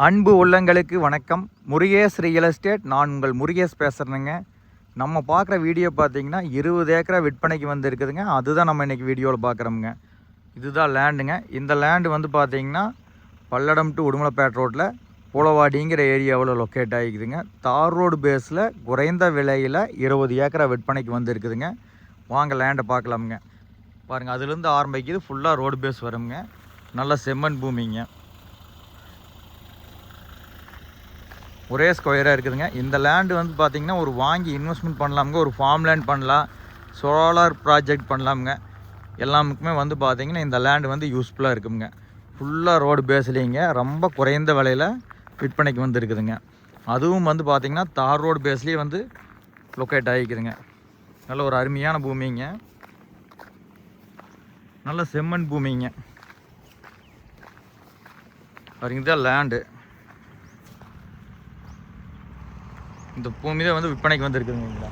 அன்பு உள்ளங்களுக்கு வணக்கம். முருகேஷ் ரியல் எஸ்டேட் நான் உங்கள் முருகேஷ் பேசுகிறேங்க நம்ம பார்க்குற வீடியோ பார்த்தீங்கன்னா இருபது ஏக்கரா விற்பனைக்கு வந்து இருக்குதுங்க அதுதான் நம்ம இன்றைக்கி வீடியோவில் பார்க்குறோமுங்க. இதுதான் லேண்டுங்க இந்த லேண்டு வந்து பார்த்தீங்கன்னா பல்லடம் டு உடுமலைப்பேட் ரோட்டில் புலவாடிங்கிற ஏரியாவில் லொக்கேட் ஆகிக்குதுங்க. தார் ரோடு பேஸில் குறைந்த விலையில் இருபது ஏக்கரா விற்பனைக்கு வந்து இருக்குதுங்க வாங்க லேண்டை பார்க்கலாமுங்க. பாருங்கள் அதுலேருந்து ஆரம்பிக்குது. ஃபுல்லாக ரோடு பேஸ் வருங்க நல்ல செம்மண் பூமிங்க. ஒரே ஸ்கொயராக இருக்குதுங்க. இந்த லேண்டு வந்து பார்த்திங்கன்னா ஒரு வாங்கி இன்வெஸ்ட்மெண்ட் பண்ணலாமுங்க. ஒரு ஃபார்ம் லேண்ட் பண்ணலாம். சோலார் ப்ராஜெக்ட் பண்ணலாமுங்க. எல்லாமுக்குமே வந்து பார்த்திங்கன்னா இந்த லேண்டு வந்து யூஸ்ஃபுல்லாக இருக்குங்க. ஃபுல்லாக ரோடு பேஸ்லேங்க ரொம்ப குறைந்த விலையில் விற்பனைக்கு வந்து இருக்குதுங்க அதுவும் வந்து பார்த்திங்கன்னா தார் ரோடு பேஸ்லேயே வந்து லொக்கேட் ஆகிக்குதுங்க. நல்ல ஒரு அருமையான பூமிங்க. நல்ல செம்மண் பூமிங்க. பாருங்க தான் லேண்டு இந்த பூமி தான் வந்து விற்பனைக்கு வந்துருக்குதுங்களா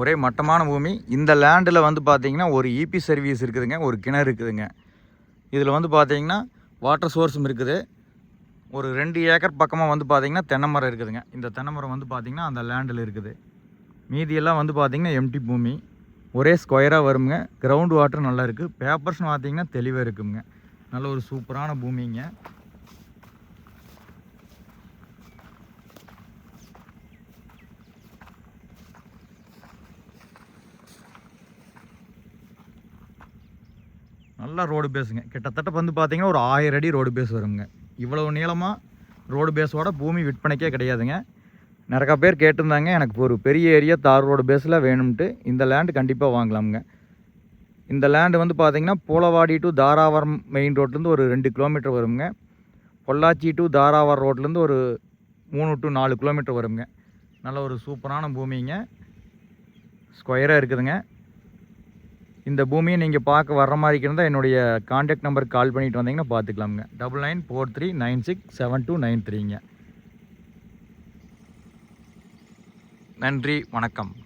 ஒரே மட்டமான பூமி. இந்த லேண்டில் வந்து பார்த்தீங்கன்னா ஒரு இபி சர்வீஸ் இருக்குதுங்க ஒரு கிணறு இருக்குதுங்க. இதில் வந்து பார்த்தீங்கன்னா வாட்டர் சோர்ஸும் இருக்குது. ஒரு ரெண்டு ஏக்கர் பக்கமாக வந்து பார்த்தீங்கன்னா தென்னை மரம் இருக்குதுங்க. இந்த தென்னை மரம் வந்து பார்த்தீங்கன்னா அந்த லேண்டில் இருக்குது. மீதியெல்லாம் வந்து பார்த்தீங்கன்னா எம்டி பூமி. ஒரே ஸ்கொயராக வருங்க கிரவுண்ட் வாட்டர் நல்லா இருக்குது பேப்பர்ஸ்னு பார்த்தீங்கன்னா தெளிவாக இருக்குங்க. நல்ல ஒரு சூப்பரான பூமிங்க. நல்லா ரோடு பேஸுங்க கிட்டத்தட்ட வந்து பார்த்தீங்கன்னா ஒரு ஆயிரம் அடி ரோடு பேஸ் வருங்க இவ்வளோ நீளமாக ரோடு பேஸோட பூமி விற்பனைக்கே கிடையாதுங்க. நிறையா பேர் கேட்டிருந்தாங்க எனக்கு ஒரு பெரிய ஏரியா தார் ரோடு பேஸில் வேணும்ட்டு. இந்த லேண்டு கண்டிப்பாக வாங்கலாமுங்க. இந்த லேண்டு வந்து பார்த்தீங்கன்னா பூலவாடி டு தாராவரம் மெயின் ரோட்லேருந்து ஒரு ரெண்டு கிலோமீட்டர் வருங்க பொள்ளாச்சி டு தாராவரம் ரோட்லேருந்து ஒரு மூணு டு நாலு கிலோமீட்டர் வருங்க நல்ல ஒரு சூப்பரான பூமிங்க. ஸ்கொயராக இருக்குதுங்க. இந்த பூமியை நீங்கள் பார்க்க வர்ற மாதிரி இருந்தால் என்னுடைய காண்டாக்ட் நம்பருக்கு கால் பண்ணிட்டு வந்தீங்கன்னா பார்த்துக்கலாமுங்க double nine four three nine six seven two nine த்ரீங்க நன்றி வணக்கம்.